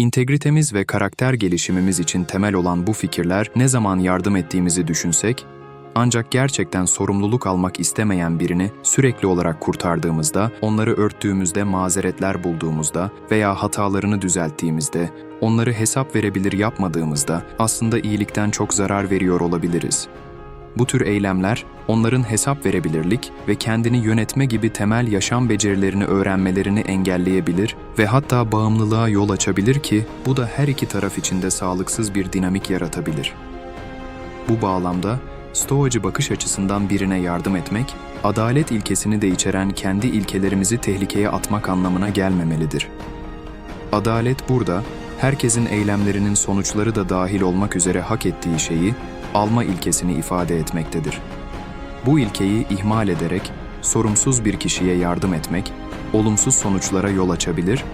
İntegritemiz ve karakter gelişimimiz için temel olan bu fikirler ne zaman yardım ettiğimizi düşünsek, ancak gerçekten sorumluluk almak istemeyen birini sürekli olarak kurtardığımızda, onları örttüğümüzde, mazeretler bulduğumuzda veya hatalarını düzelttiğimizde, onları hesap verebilir yapmadığımızda aslında iyilikten çok zarar veriyor olabiliriz. Bu tür eylemler, onların hesap verebilirlik ve kendini yönetme gibi temel yaşam becerilerini öğrenmelerini engelleyebilir ve hatta bağımlılığa yol açabilir ki bu da her iki taraf için de sağlıksız bir dinamik yaratabilir. Bu bağlamda Stoacı bakış açısından birine yardım etmek, adalet ilkesini de içeren kendi ilkelerimizi tehlikeye atmak anlamına gelmemelidir. Adalet burada, herkesin eylemlerinin sonuçları da dahil olmak üzere hak ettiği şeyi, alma ilkesini ifade etmektedir. Bu ilkeyi ihmal ederek, sorumsuz bir kişiye yardım etmek, olumsuz sonuçlara yol açabilir,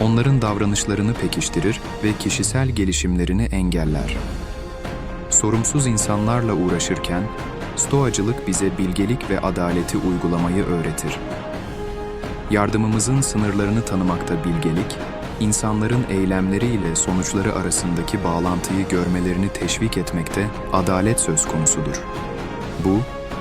onların davranışlarını pekiştirir ve kişisel gelişimlerini engeller. Sorumsuz insanlarla uğraşırken, Stoacılık bize bilgelik ve adaleti uygulamayı öğretir. Yardımımızın sınırlarını tanımakta bilgelik, insanların eylemleriyle sonuçları arasındaki bağlantıyı görmelerini teşvik etmekte adalet söz konusudur. Bu,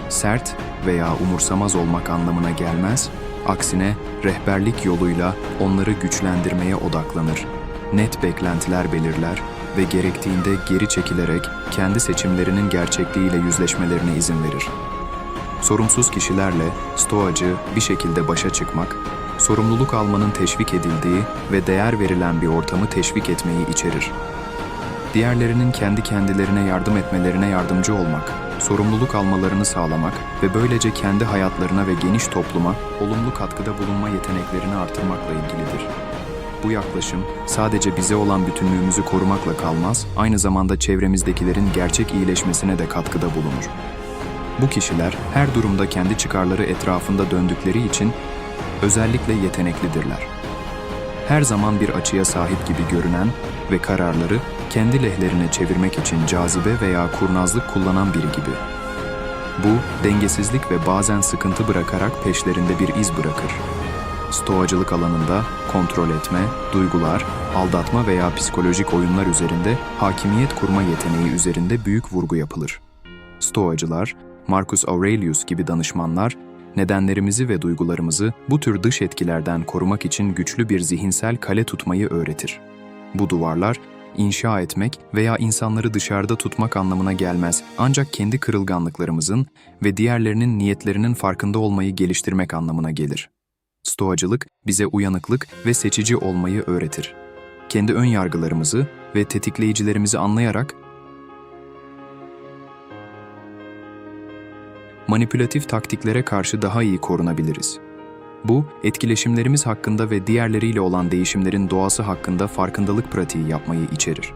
sert veya umursamaz olmak anlamına gelmez, aksine rehberlik yoluyla onları güçlendirmeye odaklanır. Net beklentiler belirler ve gerektiğinde geri çekilerek kendi seçimlerinin gerçekliğiyle yüzleşmelerine izin verir. Sorumsuz kişilerle stoacı bir şekilde başa çıkmak, sorumluluk almanın teşvik edildiği ve değer verilen bir ortamı teşvik etmeyi içerir. Diğerlerinin kendi kendilerine yardım etmelerine yardımcı olmak, sorumluluk almalarını sağlamak ve böylece kendi hayatlarına ve geniş topluma olumlu katkıda bulunma yeteneklerini artırmakla ilgilidir. Bu yaklaşım sadece bize olan bütünlüğümüzü korumakla kalmaz, aynı zamanda çevremizdekilerin gerçek iyileşmesine de katkıda bulunur. Bu kişiler her durumda kendi çıkarları etrafında döndükleri için özellikle yeteneklidirler. Her zaman bir açıya sahip gibi görünen ve kararları kendi lehlerine çevirmek için cazibe veya kurnazlık kullanan biri gibi. Bu, dengesizlik ve bazen sıkıntı bırakarak peşlerinde bir iz bırakır. Stoacılık alanında kontrol etme, duygular, aldatma veya psikolojik oyunlar üzerinde hakimiyet kurma yeteneği üzerinde büyük vurgu yapılır. Stoacılar, Marcus Aurelius gibi danışmanlar, nedenlerimizi ve duygularımızı bu tür dış etkilerden korumak için güçlü bir zihinsel kale tutmayı öğretir. Bu duvarlar, inşa etmek veya insanları dışarıda tutmak anlamına gelmez ancak kendi kırılganlıklarımızın ve diğerlerinin niyetlerinin farkında olmayı geliştirmek anlamına gelir. Stoacılık bize uyanıklık ve seçici olmayı öğretir. Kendi ön yargılarımızı ve tetikleyicilerimizi anlayarak manipülatif taktiklere karşı daha iyi korunabiliriz. Bu, etkileşimlerimiz hakkında ve diğerleriyle olan değişimlerin doğası hakkında farkındalık pratiği yapmayı içerir.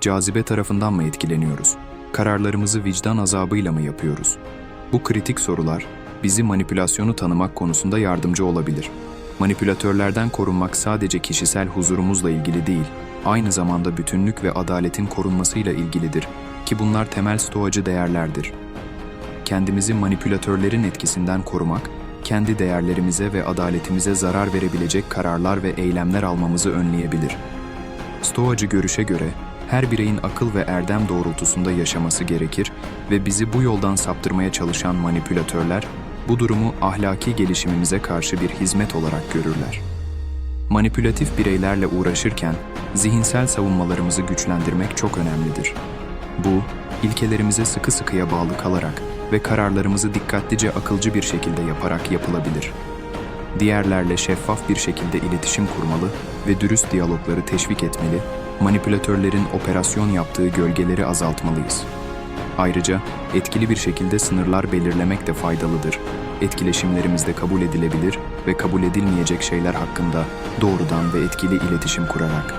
Cazibe tarafından mı etkileniyoruz? Kararlarımızı vicdan azabıyla mı yapıyoruz? Bu kritik sorular bizi manipülasyonu tanımak konusunda yardımcı olabilir. Manipülatörlerden korunmak sadece kişisel huzurumuzla ilgili değil, aynı zamanda bütünlük ve adaletin korunmasıyla ilgilidir ki bunlar temel stoacı değerlerdir. Kendimizi manipülatörlerin etkisinden korumak, kendi değerlerimize ve adaletimize zarar verebilecek kararlar ve eylemler almamızı önleyebilir. Stoacı görüşe göre her bireyin akıl ve erdem doğrultusunda yaşaması gerekir ve bizi bu yoldan saptırmaya çalışan manipülatörler bu durumu ahlaki gelişimimize karşı bir hizmet olarak görürler. Manipülatif bireylerle uğraşırken zihinsel savunmalarımızı güçlendirmek çok önemlidir. Bu, ilkelerimize sıkı sıkıya bağlı kalarak ve kararlarımızı dikkatlice akılcı bir şekilde yaparak yapılabilir. Diğerlerle şeffaf bir şekilde iletişim kurmalı ve dürüst diyalogları teşvik etmeli, manipülatörlerin operasyon yaptığı gölgeleri azaltmalıyız. Ayrıca etkili bir şekilde sınırlar belirlemek de faydalıdır. Etkileşimlerimizde kabul edilebilir ve kabul edilmeyecek şeyler hakkında doğrudan ve etkili iletişim kurarak.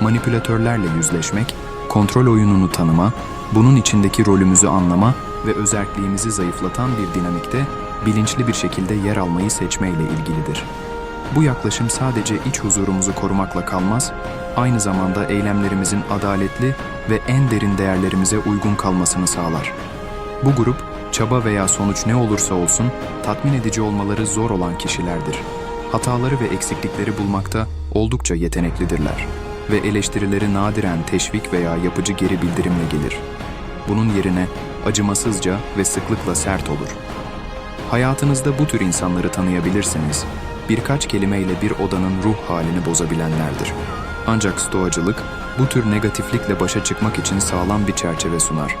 Manipülatörlerle yüzleşmek, kontrol oyununu tanıma, bunun içindeki rolümüzü anlama ve özerkliğimizi zayıflatan bir dinamikte bilinçli bir şekilde yer almayı seçmeyle ilgilidir. Bu yaklaşım sadece iç huzurumuzu korumakla kalmaz, aynı zamanda eylemlerimizin adaletli ve en derin değerlerimize uygun kalmasını sağlar. Bu grup, çaba veya sonuç ne olursa olsun tatmin edici olmaları zor olan kişilerdir. Hataları ve eksiklikleri bulmakta oldukça yeteneklidirler. ve eleştirileri nadiren teşvik veya yapıcı geri bildirimle gelir. Bunun yerine acımasızca ve sıklıkla sert olur. Hayatınızda bu tür insanları tanıyabilirsiniz. Birkaç kelimeyle bir odanın ruh halini bozabilenlerdir. Ancak stoacılık bu tür negatiflikle başa çıkmak için sağlam bir çerçeve sunar.